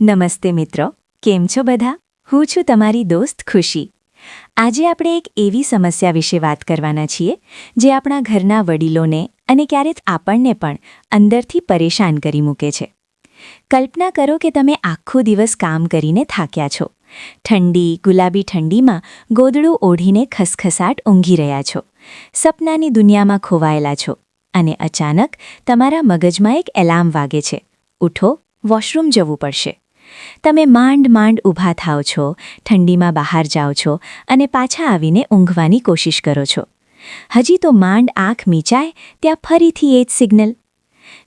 નમસ્તે મિત્રો, કેમ છો બધા? હું છું તમારી દોસ્ત ખુશી. આજે આપણે એક એવી સમસ્યા વિશે વાત કરવાના છીએ, જે આપણા ઘરના વડીલોને અને ક્યારેક આપણને પણ અંદરથી પરેશાન કરી મૂકે છે. કલ્પના કરો કે તમે આખો દિવસ કામ કરીને થાક્યા છો. ઠંડી, ગુલાબી ઠંડીમાં ગોદડું ઓઢીને ખસખસાટ ઊંઘી રહ્યા છો. સપનાની દુનિયામાં ખોવાયેલા છો અને અચાનક તમારા મગજમાં એક એલાર્મ વાગે છે. ઉઠો, વોશરૂમ જવું પડશે. તમે માંડ માંડ ઊભા થાઓ છો, ઠંડીમાં બહાર જાઓ છો અને પાછા આવીને ઊંઘવાની કોશિશ કરો છો. હજી તો માંડ આંખ મીચાય, ત્યાં ફરીથી એ જ સિગ્નલ.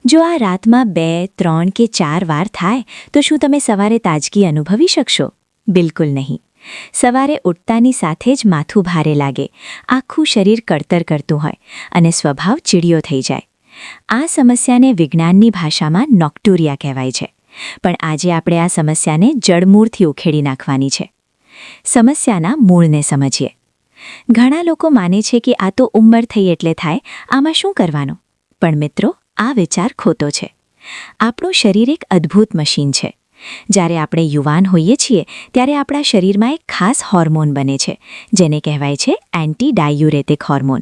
જો આ રાતમાં બે, ત્રણ કે ચાર વાર થાય, તો શું તમે સવારે તાજગી અનુભવી શકશો? બિલકુલ નહીં. સવારે ઉઠતાની સાથે જ માથું ભારે લાગે, આખું શરીર કડતર કરતું હોય અને સ્વભાવ ચીડિયો થઈ જાય. આ સમસ્યાને વિજ્ઞાનની ભાષામાં નોક્ટુરિયા કહેવાય છે. પણ આજે આપણે આ સમસ્યાને જડમૂળથી ઉખેડી નાખવાની છે. સમસ્યાના મૂળને સમજીએ. ઘણા લોકો માને છે કે આ તો ઉંમર થઈ એટલે થાય, આમાં શું કરવાનું? પણ મિત્રો, આ વિચાર ખોટો છે. આપણું શરીર એક અદ્ભુત મશીન છે. જ્યારે આપણે યુવાન હોઈએ છીએ, ત્યારે આપણા શરીરમાં એક ખાસ હોર્મોન બને છે, જેને કહેવાય છે એન્ટી ડાયુરેટિક હોર્મોન.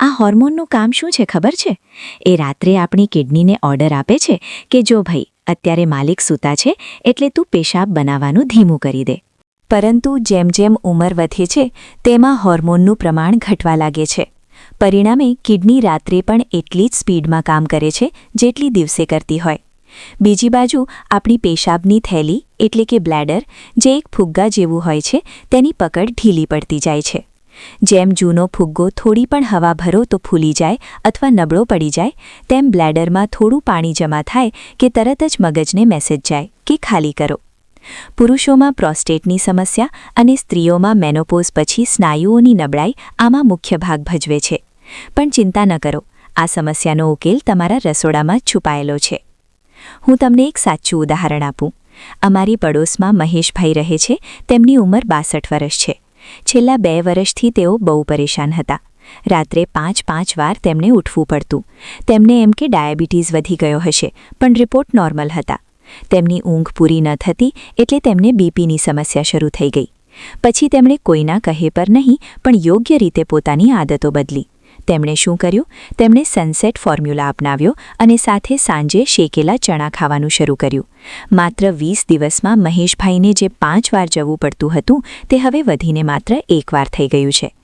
આ હોર્મોનનું કામ શું છે ખબર છે? એ રાત્રે આપણી કિડનીને ઓર્ડર આપે છે કે જો ભાઈ અત્યારે માલિક સૂતા છે એટલે તું પેશાબ બનાવવાનું ધીમું કરી દે. પરંતુ જેમ જેમ ઉંમર વધે છે, તેમાં હોર્મોનનું પ્રમાણ ઘટવા લાગે છે. પરિણામે કિડની રાત્રે પણ એટલી જ સ્પીડમાં કામ કરે છે, જેટલી દિવસે કરતી હોય. બીજી બાજુ આપણી પેશાબની થેલી એટલે કે બ્લેડર જે એક ફુગ્ગા જેવું હોય છે, તેની પકડ ઢીલી પડતી જાય છે. જેમ જૂનો ફુગ્ગો થોડી પણ હવા ભરો તો ફૂલી જાય અથવા નબળો પડી જાય, તેમ બ્લેડરમાં થોડું પાણી જમા થાય કે તરત જ મગજને મેસેજ જાય કે ખાલી કરો. પુરુષોમાં પ્રોસ્ટેટની સમસ્યા અને સ્ત્રીઓમાં મેનોપોઝ પછી સ્નાયુઓની નબળાઈ આમાં મુખ્ય ભાગ ભજવે છે. પણ ચિંતા ન કરો, આ સમસ્યાનો ઉકેલ તમારા રસોડામાં છુપાયેલો છે. હું તમને એક સાચું ઉદાહરણ આપું. અમારી પડોશમાં મહેશભાઈ રહે છે, તેમની ઉંમર બાસઠ વર્ષ છે. છેલ્લા બે વર્ષથી તેઓ બહુ પરેશાન હતા. રાત્રે પાંચ પાંચ વાર તેમને ઉઠવું પડતું. તેમને એમ કે ડાયાબિટીસ વધી ગયો હશે, પણ રિપોર્ટ નોર્મલ હતા. તેમની ઊંઘ પૂરી ન થતી એટલે તેમને બીપીની સમસ્યા શરૂ થઈ ગઈ. પછી તેમણે કોઈના કહે પર નહીં, પણ યોગ્ય રીતે પોતાની આદતો બદલી. તેમણે શું કર્યું? તેમણે સનસેટ ફોર્મ્યુલા અપનાવ્યો અને સાથે સાંજે શેકેલા ચણા ખાવાનું શરૂ કર્યું. માત્ર વીસ દિવસમાં મહેશભાઈને જે પાંચ વાર જવું પડતું હતું, તે હવે વધીને માત્ર એકવાર થઈ ગયું છે.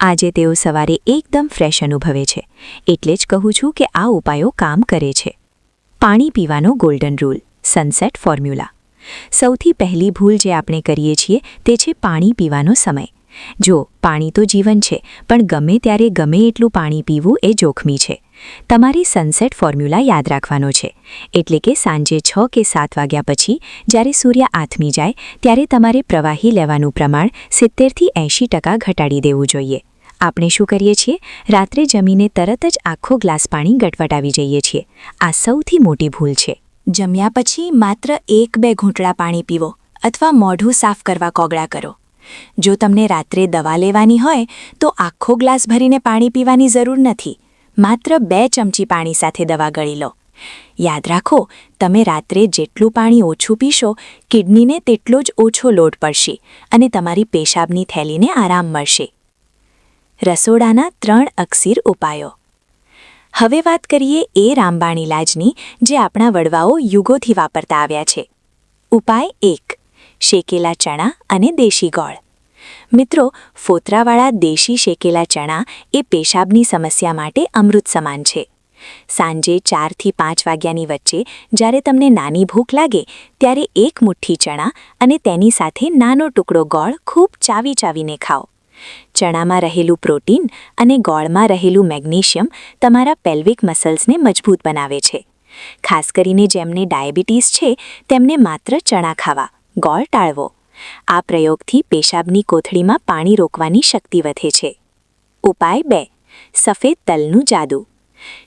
આજે તેઓ સવારે એકદમ ફ્રેશ અનુભવે છે. એટલે જ કહું છું કે આ ઉપાયો કામ કરે છે. પાણી પીવાનો ગોલ્ડન રૂલ સનસેટ ફોર્મ્યુલા સૌથી પહેલી ભૂલ જે આપણે કરીએ છીએ, તે છે પાણી પીવાનો સમય. જો પાણી તો જીવન છે, પણ ગમે ત્યારે ગમે એટલું પાણી પીવું એ જોખમી છે. તમારી સનસેટ ફોર્મ્યુલા યાદ રાખવાનો છે. એટલે કે સાંજે છ કે સાત વાગ્યા પછી જ્યારે સૂર્ય આથમી જાય, ત્યારે તમારે પ્રવાહી લેવાનું પ્રમાણ સિત્તેરથી એંશી ટકા ઘટાડી દેવું જોઈએ. આપણે શું કરીએ છીએ? રાત્રે જમીને તરત જ આખો ગ્લાસ પાણી ગટવટાવી જઈએ છીએ. આ સૌથી મોટી ભૂલ છે. જમ્યા પછી માત્ર એક બે ઘૂંટડા પાણી પીવો અથવા મોઢું સાફ કરવા કોગળા કરો. જો તમને રાત્રે દવા લેવાની હોય, તો આખો ગ્લાસ ભરીને પાણી પીવાની જરૂર નથી. માત્ર બે ચમચી પાણી સાથે દવા ગળી લો. યાદ રાખો, તમે રાત્રે જેટલું પાણી ઓછું પીશો, કિડનીને તેટલો જ ઓછો લોડ પડશે અને તમારી પેશાબની થેલીને આરામ મળશે. રસોડાના ત્રણ અક્ષીર ઉપાયો. હવે વાત કરીએ એ રામબાણ ઇલાજની જે આપણા વડવાઓ યુગોથી વાપરતા આવ્યા છે. ઉપાય એક. શેકેલા ચણા અને દેશી ગોળ. મિત્રો, ફોતરાવાળા દેશી શેકેલા ચણા એ પેશાબની સમસ્યા માટે અમૃત સમાન છે. સાંજે ચારથી પાંચ વાગ્યાની વચ્ચે જ્યારે તમને નાની ભૂખ લાગે, ત્યારે એક મુઠ્ઠી ચણા અને તેની સાથે નાનો ટુકડો ગોળ ખૂબ ચાવી ચાવીને ખાઓ. ચણામાં રહેલું પ્રોટીન અને ગોળમાં રહેલું મેગ્નેશિયમ તમારા પેલ્વિક મસલ્સને મજબૂત બનાવે છે. ખાસ કરીને જેમને ડાયાબિટીસ છે, તેમને માત્ર ચણા ખાવા. ગોળ ટાળવો. આ પ્રયોગથી પેશાબની કોથળીમાં પાણી રોકવાની શક્તિ વધે છે. ઉપાય બે. સફેદ તલનું જાદુ.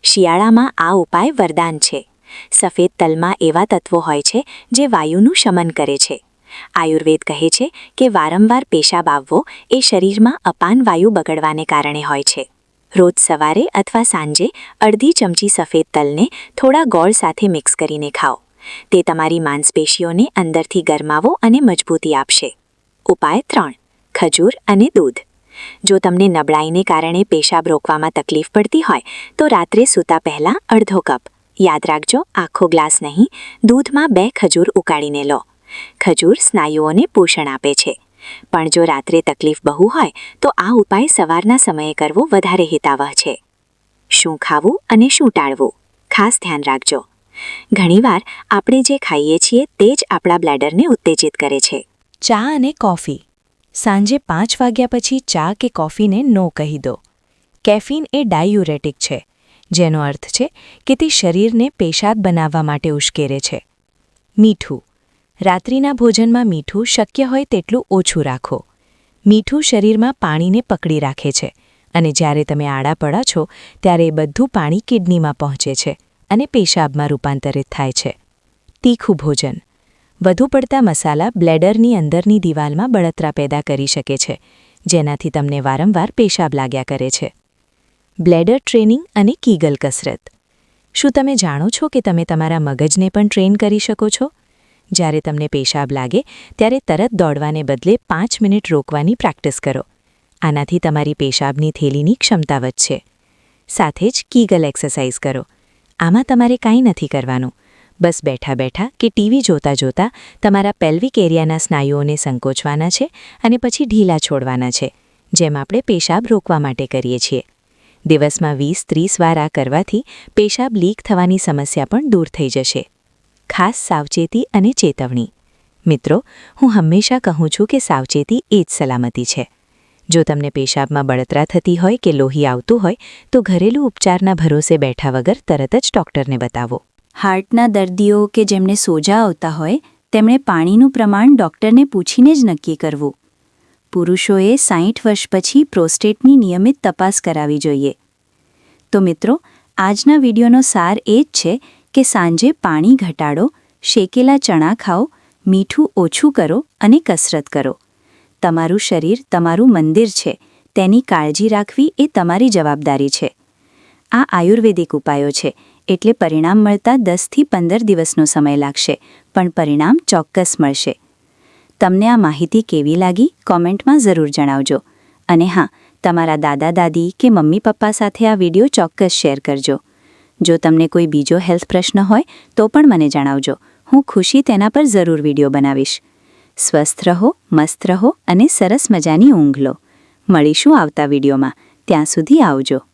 શિયાળામાં આ ઉપાય વરદાન છે. સફેદ તલમાં એવા તત્વો હોય છે જે વાયુનું શમન કરે છે. આયુર્વેદ કહે છે કે વારંવાર પેશાબ આવવો એ શરીરમાં અપાન વાયુ બગડવાને કારણે હોય છે. રોજ સવારે અથવા સાંજે અડધી ચમચી સફેદ તલને થોડા ગોળ સાથે મિક્સ કરીને ખાઓ. તે તમારી માંસપેશીઓને અંદરથી ગરમાવો અને મજબૂતી આપશે. ઉપાય ત્રણ. ખજૂર અને દૂધ. જો તમને નબળાઈને કારણે પેશાબ રોકવામાં તકલીફ પડતી હોય, તો રાત્રે સૂતા પહેલાં અડધો કપ. યાદ રાખજો, આખો ગ્લાસ નહીં, દૂધમાં બે ખજૂર ઉકાળીને લો. ખજૂર સ્નાયુઓને પોષણ આપે છે. પણ જો રાત્રે તકલીફ બહુ હોય, તો આ ઉપાય સવારના સમયે કરવો વધારે હિતાવહ છે. શું ખાવું અને શું ટાળવું? ખાસ ધ્યાન રાખજો. ઘણીવાર આપણે જે ખાઈએ છીએ તે જ આપણા બ્લેડરને ઉત્તેજિત કરે છે. ચા અને કોફી સાંજે પાંચ વાગ્યા પછી ચા કે કોફીને નો કહી દો. કેફીન એ ડાયુરેટિક છે, જેનો અર્થ છે કે તે શરીરને પેશાબ બનાવવા માટે ઉશ્કેરે છે. મીઠું. રાત્રિના ભોજનમાં મીઠું શક્ય હોય તેટલું ઓછું રાખો. મીઠું શરીરમાં પાણીને પકડી રાખે છે અને જ્યારે તમે આડા પડા છો, ત્યારે એ બધું પાણી કિડનીમાં પહોંચે છે. અને પેશાબમાં રૂપાંતરિત થાય છે. તીખું ભોજન. વધુ પડતા મસાલા બ્લેડરની અંદરની દિવાલમાં બળતરા પેદા કરી શકે છે, જેનાથી તમને વારંવાર પેશાબ લાગ્યા કરે છે. બ્લેડર ટ્રેનિંગ અને કીગલ કસરત. શું તમે જાણો છો કે તમે તમારા મગજને પણ ટ્રેન કરી શકો છો? જ્યારે તમને પેશાબ લાગે, ત્યારે તરત દોડવાને બદલે પાંચ મિનિટ રોકવાની પ્રેક્ટિસ કરો. આનાથી તમારી પેશાબની થેલીની ક્ષમતા વધશે. સાથે જ કીગલ એક્સરસાઇઝ કરો. આમાં તમારે કાંઈ નથી કરવાનું. બસ બેઠા બેઠા કે ટીવી જોતા જોતા તમારા પેલ્વિક એરિયાના સ્નાયુઓને સંકોચવાના છે અને પછી ઢીલા છોડવાના છે, જેમ આપણે પેશાબ રોકવા માટે કરીએ છીએ. દિવસમાં વીસ ત્રીસ વાર આ કરવાથી પેશાબ લીક થવાની સમસ્યા પણ દૂર થઈ જશે. ખાસ સાવચેતી અને ચેતવણી. મિત્રો, હું હંમેશા કહું છું કે સાવચેતી એ જ સલામતી છે. જો તમને પેશાબમાં બળતરા થતી હોય કે લોહી આવતું હોય, તો ઘરેલું ઉપચારના ભરોસે બેઠા વગર તરત જ ડૉક્ટરને બતાવો. હાર્ટના દર્દીઓ કે જેમને સોજા આવતા હોય, તેમણે પાણીનું પ્રમાણ ડૉક્ટરને પૂછીને જ નક્કી કરવું. પુરુષોએ સાહીઠ વર્ષ પછી પ્રોસ્ટેટની નિયમિત તપાસ કરાવી જોઈએ. તો મિત્રો, આજના વિડીયોનો સાર એ જ છે કે સાંજે પાણી ઘટાડો, શેકેલા ચણા ખાઓ, મીઠું ઓછું કરો અને કસરત કરો. તમારું શરીર તમારું મંદિર છે. તેની કાળજી રાખવી એ તમારી જવાબદારી છે. આ આયુર્વેદિક ઉપાયો છે. એટલે પરિણામ મળતા દસથી પંદર દિવસનો સમય લાગશે, પણ પરિણામ ચોક્કસ મળશે. તમને આ માહિતી કેવી લાગી કોમેન્ટમાં જરૂર જણાવજો. અને હા, તમારા દાદા, દાદી કે મમ્મી, પપ્પા સાથે આ વીડિયો ચોક્કસ શેર કરજો. જો તમને કોઈ બીજો હેલ્થ પ્રશ્ન હોય તો પણ મને જણાવજો. હું ખુશી તેના પર જરૂર વીડિયો બનાવીશ. સ્વસ્થ રહો, મસ્ત રહો અને સરસ મજાની ઊંઘ લો. મળીશું આવતા વિડીયોમાં. ત્યાં સુધી આવજો.